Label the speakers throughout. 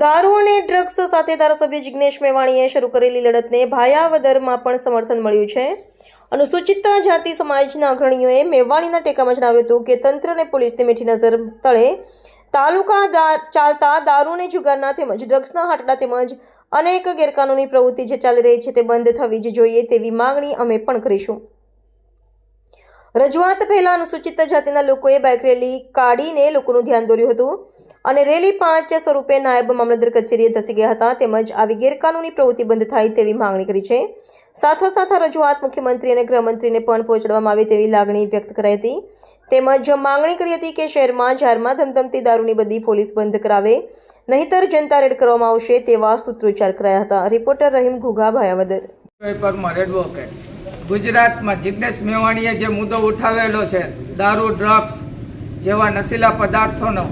Speaker 1: દારૂ અને ડ્રગ્સ સાથે ધારાસભ્ય જિગ્નેશ મેવાણીએ શરૂ કરેલી લડતને ભાયાવદરમાં પણ સમર્થન મળ્યું છે. અનુસૂચિત જાતિ સમાજના અગ્રણીઓએ મેવાણીના ટેકામાં જણાવ્યું હતું કે તંત્ર અને પોલીસની મીઠી નજર તળે તાલુકા ચાલતા દારૂ અને જુગારના તેમજ ડ્રગ્સના હાટડા તેમજ અનેક ગેરકાનૂની પ્રવૃત્તિ જે ચાલી રહી છે તે બંધ થવી જ જોઈએ તેવી માંગણી અમે પણ કરીશું. રજૂઆત પહેલા અનુસૂચિત જાતિના લોકોએ બાઇક રેલી કાઢીને લોકોનું ધ્યાન દોર્યું હતું. અને રેલી પાંચ સ્વરૂપે નાયબ મામલતદાર કચેરીએ ધસી ગયા હતા. તેમજ આવી ગેરકાનૂની પ્રવૃત્તિ બંધ થાય તેવી માંગણી કરી છે. સાથોસાથ રજૂઆત મુખ્યમંત્રી અને ગૃહમંત્રીને પણ પહોંચાડવામાં આવે તેવી લાગણી વ્યક્ત કરાઈ હતી. તેમજ માંગણી કરી હતી કે શહેરમાં જાહેરમાં ધમધમતી દારૂની બધી પોલીસ બંધ કરાવે. નહીંતર જનતા રેડ કરવામાં આવશે તેવા સૂત્રોચ્ચાર કરાયા હતા. રિપોર્ટર રહીમ ઘુઘા, ભાયાવદર.
Speaker 2: ગુજરાતમાં જિજ્ઞેશ મેવાણીએ જે મુદ્દો ઉઠાવેલો છે, દારૂ, ડ્રગ્સ જેવા નશીલા પદાર્થોનો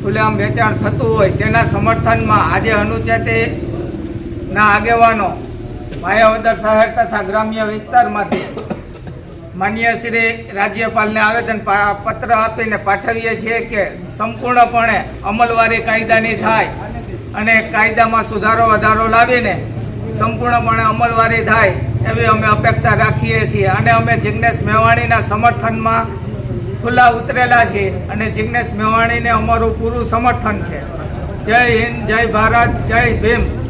Speaker 2: ખુલ્લેઆમ વેચાણ થતું હોય, તેના સમર્થનમાં આજે અનુચેતીના આગેવાનો માયાવદર શહેર તથા ગ્રામ્ય વિસ્તારમાંથી માન્ય શ્રી રાજ્યપાલને આવેદન પત્ર આપીને પાઠવીએ છીએ કે સંપૂર્ણપણે અમલવારી કાયદાની થાય અને કાયદામાં સુધારો, વધારો લાવીને સંપૂર્ણપણે અમલવારી થાય એવી અમે અપેક્ષા રાખીએ છીએ. અને અમે જિજ્ઞેશ મેવાણીના સમર્થનમાં ખુલ્લા ઉતરેલા છીએ. અને જિજ્ઞેશ મેવાણીને અમારું પૂરું સમર્થન છે. જય હિન્દ, જય ભારત, જય ભીમ.